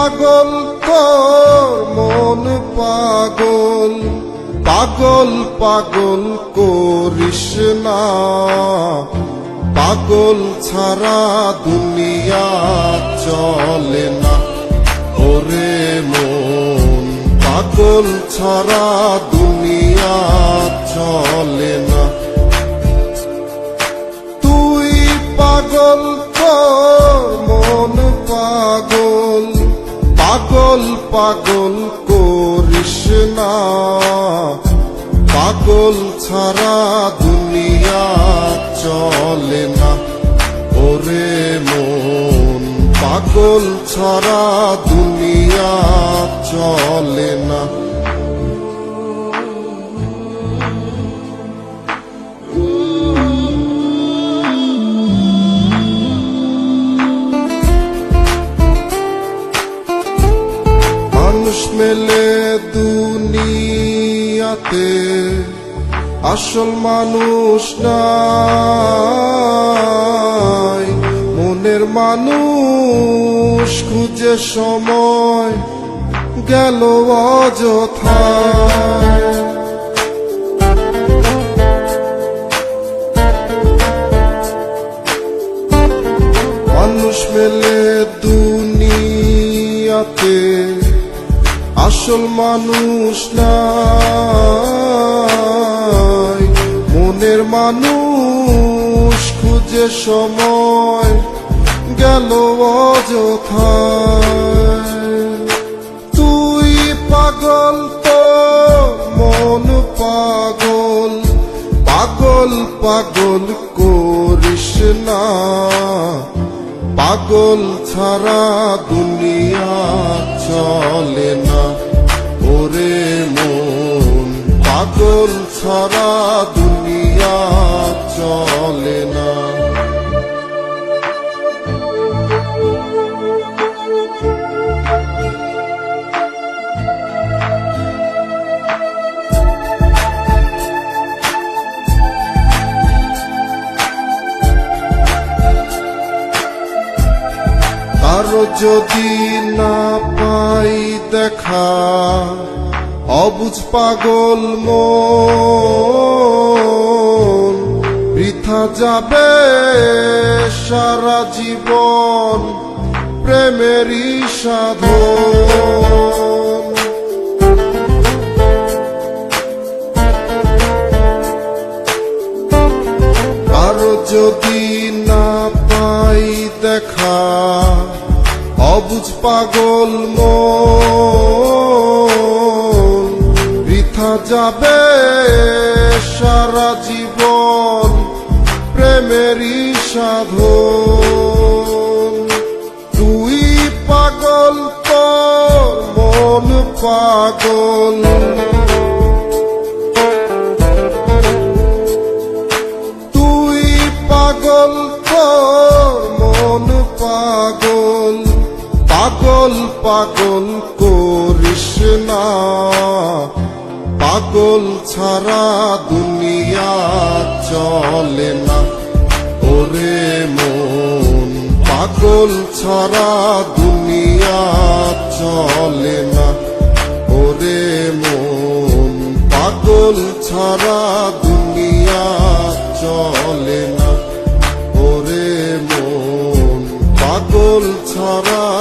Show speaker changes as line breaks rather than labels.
পাগল তোর মন পাগল পাগল পাগল করিস না। পাগল ছাড়া দুনিয়া চলে না। ওরে মন, পাগল ছাড়া দুনিয়া চলে না। তুই পাগল পাগল করিস না। পাগল ছাড়া দুনিয়া চলে না। ওরে মন, পাগল ছাড়া দুনিয়া চলে না। মানুষ মেলে দুনিয়াতে, আসল মানুষ নাই। মনের মানুষ খুঁজে সময় গেল অযথায়। মানুষ মেলে দুনিয়াতে আসল মানুষ নাই। মনের মানুষ খুঁজে সময় গেল তুই পাগল তো, মন পাগল পাগল পাগল করিস না। পাগল ছাড়া দুনিয়া চলে না। পাগল ছাড়া দুনিয়া চলে না। কারও যদি না পাই দেখা অবুজ পাগল মন, বৃথা যাবে সারা জীবন প্রেমেরই কারও যদি না পাই দেখা, অবুজ পাগল মন যাবে সারা জীবন প্রেমেরই সাধন। তুই পাগল তোর মন পাগল। তুই পাগল তোর মন পাগল। পাগল পাগল করিস না। পাগল ছাড়া দুনিয়া চলে না। ওরে মন, পাগল ছাড়া দুনিয়া চলে না। ওরে মন, পাগল ছাড়া দুনিয়া চলে না। ওরে মন, পাগল ছাড়া